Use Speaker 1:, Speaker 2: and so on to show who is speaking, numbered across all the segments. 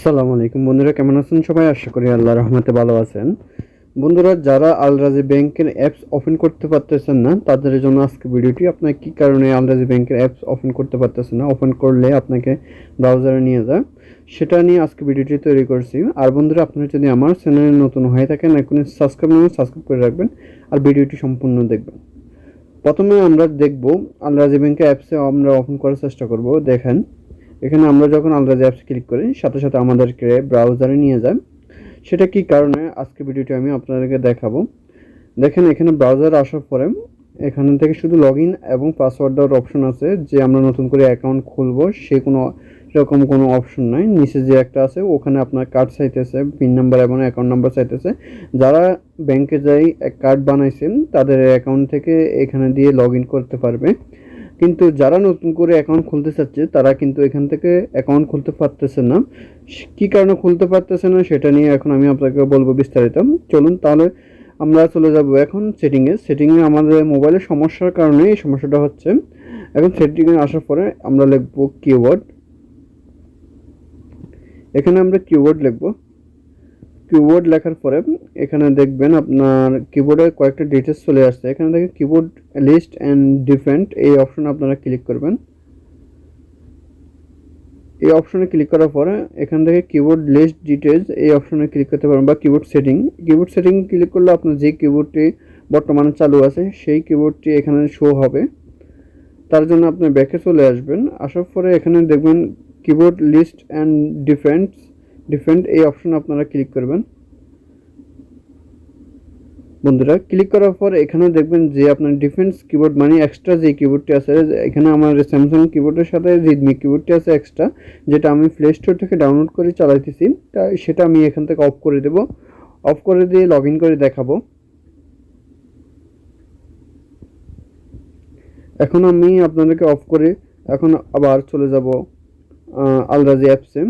Speaker 1: আসসালামু আলাইকুম। বন্ধুরা, কেমন আছেন সবাই? আশা করি আল্লাহ রহমতে ভালো আছেন। বন্ধুরা, যারা আলরাজি ব্যাংকের অ্যাপস ওপেন করতে পারতেছেন না, তাদের জন্য আজকে ভিডিওটি আপনার কী কারণে আলরাজি ব্যাংকের অ্যাপস ওপেন করতে পারতেছেন না, ওপেন করলে আপনাকে ব্রাউজারে নিয়ে যায়, সেটা নিয়ে আজকে ভিডিওটি তৈরি করছি। আর বন্ধুরা, আপনারা যদি আমার চ্যানেলে নতুন হয়ে থাকেন, এখনই সাবস্ক্রাইব না সাবস্ক্রাইব করে রাখবেন আর ভিডিওটি সম্পূর্ণ দেখবেন। প্রথমে আমরা দেখব আলরাজি ব্যাংকের অ্যাপসে আমরা ওপেন করার চেষ্টা করব। দেখেন এখানে আমরা যখন আলরাজি অ্যাপস ক্লিক করি, সাথে সাথে আমাদেরকে ব্রাউজারে নিয়ে যায় সেটা কি কারণে? আজকে ভিডিওটি আমি আপনাদেরকে দেখাবো। দেখেন, এখানে ব্রাউজার আসার পরে এখান থেকে শুধু লগ এবং পাসওয়ার্ড দেওয়ার অপশন আছে। যে আমরা নতুন করে অ্যাকাউন্ট খুলবো, সে কোনো এরকম কোনো অপশন নাই। নিচে যে একটা আছে, ওখানে আপনার কার্ড চাইতেছে পিন নাম্বার এবং অ্যাকাউন্ট নাম্বার চাইতেছে। যারা ব্যাংকে যাই কার্ড বানাইছেন, তাদের অ্যাকাউন্ট থেকে এখানে দিয়ে লগ করতে পারবে। কিন্তু যারা নতুন করে অ্যাকাউন্ট খুলতে চাচ্ছে, তারা কিন্তু এখান থেকে অ্যাকাউন্ট খুলতে পারতেছে না। কি কারণে খুলতে পারতেছে না, সেটা নিয়ে এখন আমি আপনাকে বলব বিস্তারিত। চলুন তাহলে আমরা চলে যাব এখন সেটিংয়ে সেটিংয়ে আমাদের মোবাইলের সমস্যার কারণে এই সমস্যাটা হচ্ছে। এখন সেটিংয়ে আসার পরে আমরা লিখব কিওয়ার্ড এখানে আমরা কিওয়ার্ড লিখব। কিবোর্ড লেখার পরে এখানে দেখবেন আপনার কিবোর্ডে কয়েকটা ডিটেলস চলে আসছে। এখানে দেখেন কিবোর্ড লিস্ট অ্যান্ড ডিফেন্ট এই অপশনে আপনারা ক্লিক করবেন। এই অপশনে ক্লিক করার পরে এখান থেকে কিবোর্ড লিস্ট ডিটেলস এই অপশনে ক্লিক করতে পারবেন বা keyboard setting keyboard setting click করলে আপনার যে কিবোর্ডটি বর্তমানে চালু আছে, সেই কিবোর্ডটি এখানে শো হবে। তার জন্য আপনি ব্যাকে চলে আসবেন। আসার পরে এখানে দেখবেন keyboard list and different different এই অপশন আপনারা ক্লিক করবেন। বন্ধুরা ক্লিক করার পর এখানে দেখবেন যে আপনার ডিফেন্স কিবোর্ড মানে এক্সট্রা যে কিবোর্ডটি আছে, এখানে আমার স্যামসাং কিবোর্ডের সাথে রিডমি কিবোর্ডটি আছে এক্সট্রা যেটা আমি প্লে স্টোর থেকে ডাউনলোড করে চালাইতেছি। তা সেটা আমি এখান থেকে অফ করে দেব। অফ করে দিয়ে লগ করে দেখাবো। এখন আমি আপনাদেরকে অফ করে এখন আবার চলে যাব আলরাজি অ্যাপসে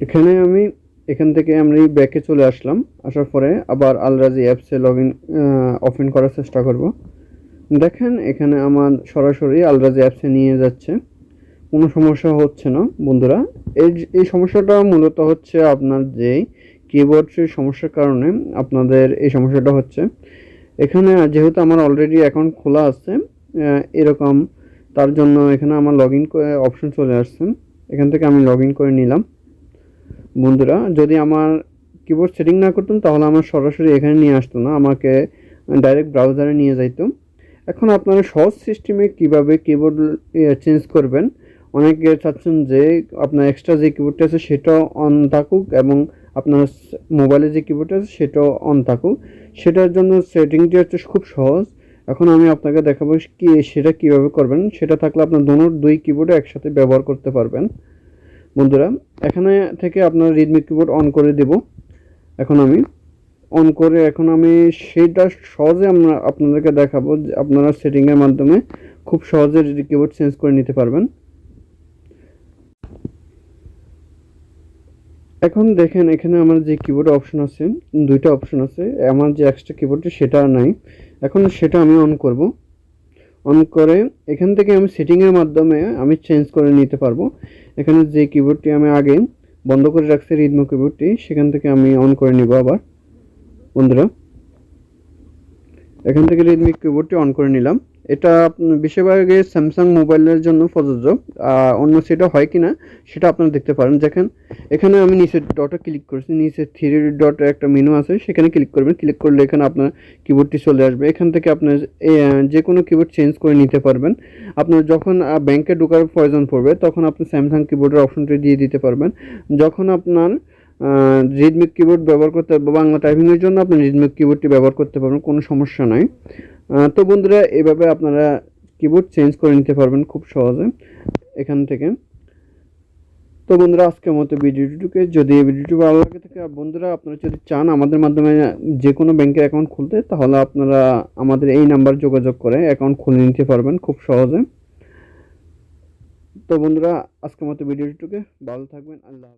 Speaker 1: এখানে আমি, এখান থেকে আমি ব্যাকে চলে আসলাম। আসার পরে আবার আলরাজি অ্যাপসে লগ ইন ওপেন করার চেষ্টা করব। দেখেন, এখানে আমার সরাসরি আলরাজি অ্যাপসে নিয়ে যাচ্ছে। কোনো সমস্যা হচ্ছে না, বন্ধুরা। এই এই সমস্যাটা মূলত হচ্ছে আপনার যে কিবোর্ডের সমস্যার কারণে আপনাদের এই সমস্যাটা হচ্ছে। এখানে যেহেতু আমার অলরেডি অ্যাকাউন্ট খোলা আছে এরকম, তার জন্য এখানে আমার লগ ইন অপশন চলে আসছে। এখান থেকে আমি লগ ইন করে নিলাম। বন্ধুরা, যদি আমার কিবোর্ড সেটিং না করতাম, তাহলে আমার সরাসরি এখানে নিয়ে আসতো না, আমাকে ডাইরেক্ট ব্রাউজারে নিয়ে যাইতো। এখন আপনারা সহজ সিস্টেমে কীভাবে কিবোর্ড চেঞ্জ করবেন? অনেকে চাচ্ছেন যে আপনার এক্সট্রা যে কিবোর্ডটা আছে সেটাও অন থাকুক এবং আপনার মোবাইলে যে কিবোর্ডটা আছে সেটাও অন থাকুক। সেটার জন্য সেটিংটি হচ্ছে খুব সহজ। এখন আমি আপনাকে দেখাবো কি সেটা কীভাবে করবেন। সেটা থাকলে আপনার দোনোর দুই কিবোর্ডে একসাথে ব্যবহার করতে পারবেন। বন্ধুরা, এখানে থেকে আপনার রিডমি কিবোর্ড অন করে দেব। এখন আমি অন করে এখন আমি সেইটা সহজে আমরা আপনাদেরকে দেখাবো যে আপনারা সেটিংয়ের মাধ্যমে খুব সহজে কিবোর্ড চেঞ্জ করে নিতে পারবেন। এখন দেখেন, এখানে আমার যে কিবোর্ড অপশন আছে, দুইটা অপশন আছে, আমার যে এক্সট্রা কিবোর্ডটি সেটা নাই। এখন সেটা আমি অন করব। অন করে এখান থেকে আমি সেটিংয়ের মাধ্যমে আমি চেঞ্জ করে নিতে পারব। এখানে যে কিবোর্ডটি আমি আগে বন্ধ করে রাখছি রিদমো কিবোর্ডটি সেখান থেকে আমি অন করে নিব আবার। বন্ধুরা এখান থেকে রেডমি কিবোর্ডটি অন করে নিলাম। এটা বেশিরভাগে স্যামসাং মোবাইলের জন্য প্রযোজ্য। অন্য সেটা হয় কি না সেটা আপনারা দেখতে পারেন। দেখেন, এখানে আমি নিচে ডটে ক্লিক করেছি। নিচে থ্রি ডট একটা মেনু আছে। সেখানে ক্লিক করবেন। ক্লিক করলে এখানে আপনার কিবোর্ডটি চলে আসবে। এখান থেকে আপনার যে কোনো কিবোর্ড চেঞ্জ করে নিতে পারবেন। আপনার যখন ব্যাংকে ঢোকার প্রয়োজন পড়বে, তখন আপনি স্যামসাং কিবোর্ডের অপশনটি দিয়ে দিতে পারবেন। যখন আপনার রিডমি কিবোর্ড ব্যবহার করতে বাংলা টাইপিংয়ের জন্য আপনি রিডমি কিবোর্ডটি ব্যবহার করতে পারবেন, কোনো সমস্যা নাই। তো বন্ধুরা এইভাবে আপনারা কিবোর্ড চেঞ্জ করে নিতে পারবেন খুব সহজে এখান থেকে। তো বন্ধুরা, আজকের মতো ভিডিওটিকে যদি এই ভিডিওটি ভালো লাগে থাকে, আর বন্ধুরা, আপনারা যদি চান আমাদের মাধ্যমে যে কোনো ব্যাংকের অ্যাকাউন্ট খুলতে, তাহলে আপনারা আমাদের এই নাম্বার যোগাযোগ করে অ্যাকাউন্ট খুলে নিতে পারবেন খুব সহজে। তো বন্ধুরা, আজকের মতো ভিডিওটিকে ভালো থাকবেন, আল্লাহ